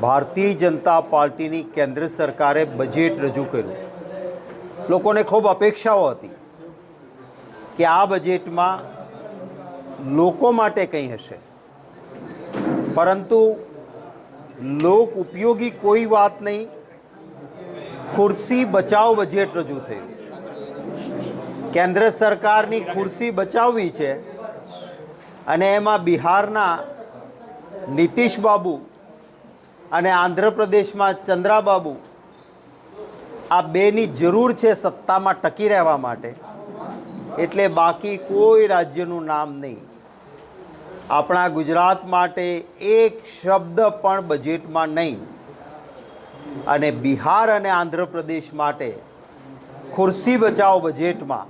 ભારતીય જનતા પાર્ટીની કેન્દ્ર સરકારે બજેટ રજૂ કર્યું. લોકોને ખૂબ અપેક્ષાઓ હતી કે આ બજેટમાં લોકો માટે કંઈ હશે. પરંતુ લોક ઉપયોગી કોઈ વાત નહીં. ખુરશી બચાવ બજેટ રજૂ થયું. કેન્દ્ર સરકારની ખુરશી બચાવવી છે અને એમાં બિહારના નીતિશ બાબુ અને આંધ્રપ્રદેશમાં ચંદ્રાબાબુ, આ બેની જરૂર છે સત્તામાં ટકી રહેવા માટે. એટલે બાકી કોઈ રાજ્યનું નામ નહીં. આપણા ગુજરાત માટે એક શબ્દ પણ બજેટમાં નહીં. અને બિહાર અને આંધ્રપ્રદેશ માટે ખુરશી બચાવ બજેટમાં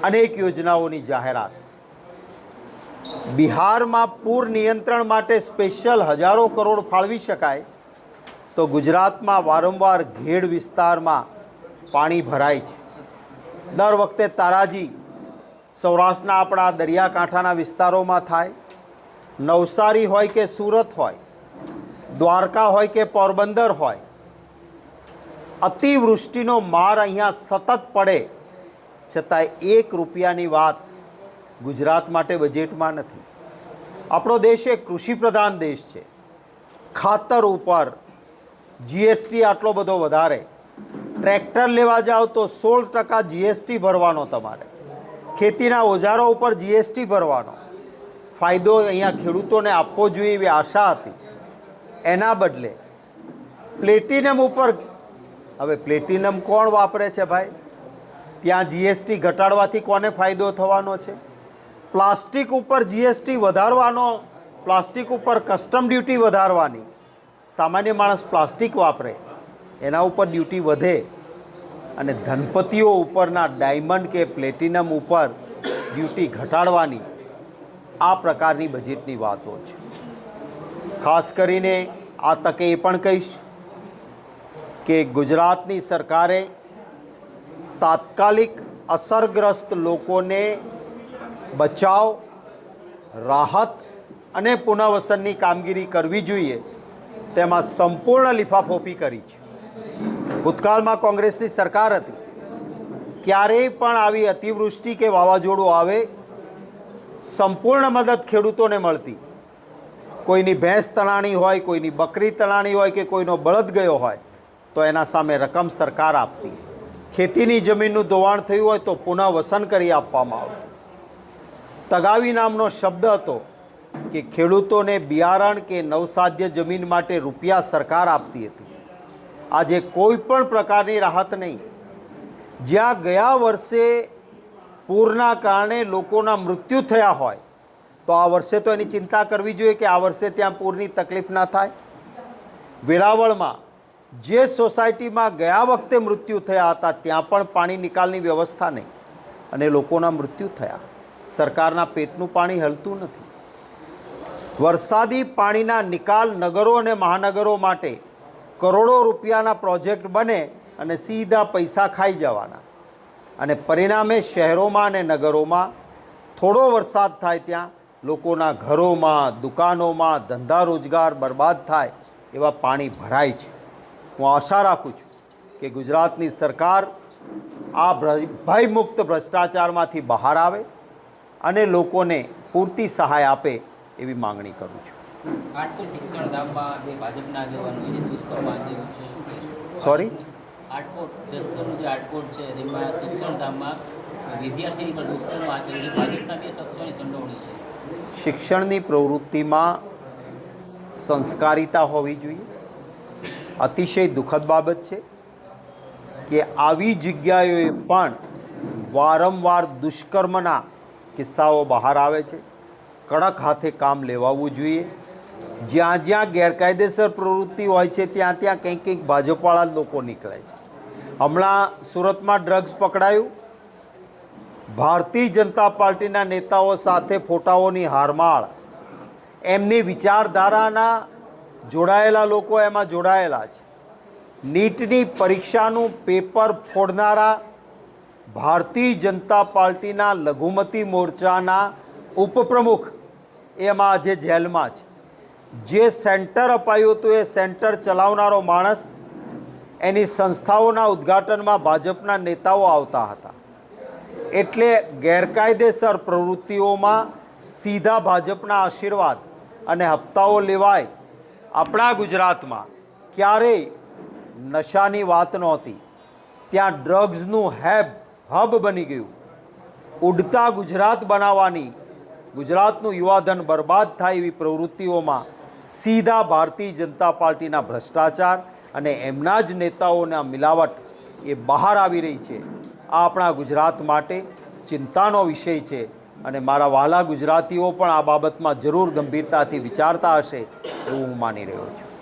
અનેક યોજનાઓની જાહેરાત. બિહારમાં પૂર નિયંત્રણ માટે સ્પેશિયલ હજારો કરોડ ફાળવી શકાય તો ગુજરાતમાં વારંવાર ઘેડ વિસ્તારમાં પાણી ભરાય છે. દર વખતે તારાજી સૌરાષ્ટ્રના આપણા દરિયાકાંઠાના વિસ્તારોમાં થાય, નવસારી હોય કે સુરત હોય, દ્વારકા હોય કે પોરબંદર હોય, અતિવૃષ્ટિનો માર અહીંયા સતત પડે છતાં એક રૂપિયાની વાત ગુજરાત માટે બજેટમાં નથી. આપણો દેશ એ કૃષિ પ્રધાન દેશ છે. ખાતર ઉપર જીએસટી આટલો બધો વધારે. ટ્રેક્ટર લેવા જાઓ તો સોળ ટકા જીએસટી ભરવાનો તમારે. ખેતીના ઓજારો ઉપર જીએસટી ભરવાનો. ફાયદો અહીંયા ખેડૂતોને આપવો જોઈએ એવી આશા હતી. એના બદલે પ્લેટિનમ ઉપર હવે પ્લેટિનમ કોણ વાપરે છે ભાઈ? ત્યાં જીએસટી ઘટાડવાથી કોને ફાયદો થવાનો છે? પ્લાસ્ટિક ઉપર જીએસટી વધારવાનો, પ્લાસ્ટિક ઉપર કસ્ટમ ડ્યુટી વધારવાની. સામાન્ય માણસ પ્લાસ્ટિક વાપરે, એના ઉપર ડ્યુટી વધે અને ધનપતિઓ ઉપરના ડાયમંડ કે પ્લેટિનમ ઉપર ડ્યુટી ઘટાડવાની આ પ્રકારની બજેટની વાતો છે. ખાસ કરીને આ તકે એ પણ કહીશ કે ગુજરાતની સરકારે તાત્કાલિક અસરગ્રસ્ત લોકોને બચાવ, રાહત અને પુનઃવસનની કામગીરી કરવી જોઈએ તેમાં સંપૂર્ણ લિફાફોપી કરી છે. ભૂતકાળમાં કોંગ્રેસની સરકાર હતી. ક્યારેય પણ આવી અતિવૃષ્ટિ કે વાવાઝોડું આવે, સંપૂર્ણ મદદ ખેડૂતોને મળતી. કોઈની ભેંસ તણાણી હોય, કોઈની બકરી તણાણી હોય કે કોઈનો બળદ ગયો હોય, તો એના સામે રકમ સરકાર આપતી. ખેતીની જમીનનું ધોવાણ થયું હોય તો પુનઃવસન કરી આપવામાં આવતું. તગાવી નામનો શબ્દ હતો કે ખેડૂતોને બિયારણ કે નવસાધ્ય જમીન માટે રૂપિયા સરકાર આપતી હતી. આજે કોઈ પણ પ્રકારની રાહત નહીં. જ્યાં ગયા વર્ષે પૂરના કારણે લોકોના મૃત્યુ થયા હોય, તો આ વર્ષે તો એની ચિંતા કરવી જોઈએ કે આ વર્ષે ત્યાં પૂરની તકલીફ ના થાય. વેરાવળમાં જે સોસાયટીમાં ગયા વખતે મૃત્યુ થયા હતા, ત્યાં પણ પાણી નિકાલની વ્યવસ્થા નહીં અને લોકોના મૃત્યુ થયા. સરકારના પેટનું પાણી હલતું નથી. વરસાદી પાણીના નિકાલ નગરો અને મહાનગરો માટે કરોડો રૂપિયાના પ્રોજેક્ટ બને અને સીધા પૈસા ખાઈ જવાના. અને પરિણામે શહેરોમાં અને નગરોમાં થોડો વરસાદ થાય ત્યાં લોકોના ઘરોમાં, દુકાનોમાં ધંધા રોજગાર બરબાદ થાય એવા પાણી ભરાય છે. હું આશા રાખું છું કે ગુજરાતની સરકાર આ ભયમુક્ત ભ્રષ્ટાચારમાંથી બહાર આવે અને લોકોને પૂરતી સહાય આપે એવી માંગણી કરું છું. આટકોટ શિક્ષણ ધામમાં બે ભાજપના આગેવાનો જે દુષ્કર્મ આચર્યું છે શું કહેશો? Sorry? આટકોટ જસદણનું જે આટકોટ છે તેમાં શિક્ષણ વિદ્યાર્થીની પર દુષ્કર્મ આચર્યું છે ભાજપના બે શખ્સોની સંડોવણી છે. શિક્ષણની પ્રવૃત્તિમાં સંસ્કારિતા હોવી જોઈએ. અતિશય દુઃખદ બાબત છે કે આવી જગ્યાએ પણ વારંવાર દુષ્કર્મના કિસ્સાઓ બહાર આવે છે. કડક હાથે કામ લેવાવું જોઈએ. જ્યાં જ્યાં ગેરકાયદેસર પ્રવૃત્તિ હોય છે, ત્યાં ત્યાં કંઈક કંઈક ભાજપવાળા લોકો નીકળે છે. હમણાં સુરતમાં ડ્રગ્સ પકડાયું. ભારતીય જનતા પાર્ટીના નેતાઓ સાથે ફોટાઓની હારમાળ. એમની વિચારધારાના જોડાયેલા લોકો એમાં જોડાયેલા છે. નીટની પરીક્ષાનું પેપર ફોડનારા ભારતીય જનતા પાર્ટીના લઘુમતી મોરચાના ઉપપ્રમુખ. એમાં આજે જેલમાં છે જે સેન્ટર અપાયું હતું એ સેન્ટર ચલાવનારો માણસ એની સંસ્થાઓના ઉદ્ઘાટનમાં ભાજપના નેતાઓ આવતા હતા. એટલે ગેરકાયદેસર પ્રવૃત્તિઓમાં સીધા ભાજપના આશીર્વાદ અને હપ્તાઓ લેવાય આપણા ગુજરાતમાં ક્યારેય નશાની વાત નહોતી. ત્યાં ડ્રગ્સનું હેબ હબ બની ગયું. ઉડતા ગુજરાત બનાવવાની, ગુજરાતનું યુવાધન બરબાદ થાય એવી પ્રવૃત્તિઓમાં સીધા ભારતીય જનતા પાર્ટીના ભ્રષ્ટાચાર અને એમના જ નેતાઓના મિલાવટ એ બહાર આવી રહી છે. આ આપણા ગુજરાત માટે ચિંતાનો વિષય છે અને મારા વહાલા ગુજરાતીઓ પણ આ બાબતમાં જરૂર ગંભીરતાથી વિચારતા હશે એવું હું માની રહ્યો છું.